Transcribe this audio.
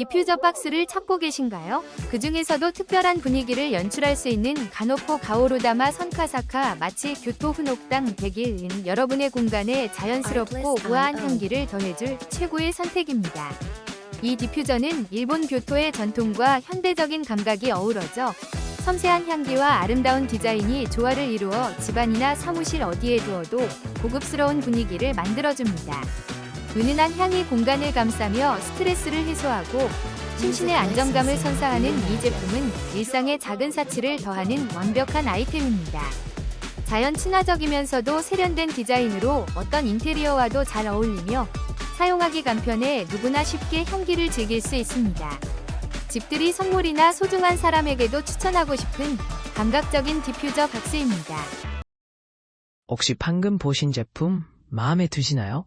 디퓨저 박스를 찾고 계신가요? 그 중에서도 특별한 분위기를 연출할 수 있는 가노포 가오로다마 선카사카 마치 교토 훈옥당 100일인 여러분의 공간에 자연스럽고 우아한 향기를 더해줄 최고의 선택입니다. 이 디퓨저는 일본 교토의 전통과 현대적인 감각이 어우러져 섬세한 향기와 아름다운 디자인이 조화를 이루어 집안이나 사무실 어디에 두어도 고급스러운 분위기를 만들어줍니다. 은은한 향이 공간을 감싸며 스트레스를 해소하고 심신의 안정감을 선사하는 이 제품은 일상의 작은 사치를 더하는 완벽한 아이템입니다. 자연 친화적이면서도 세련된 디자인으로 어떤 인테리어와도 잘 어울리며 사용하기 간편해 누구나 쉽게 향기를 즐길 수 있습니다. 집들이 선물이나 소중한 사람에게도 추천하고 싶은 감각적인 디퓨저 박스입니다. 혹시 방금 보신 제품 마음에 드시나요?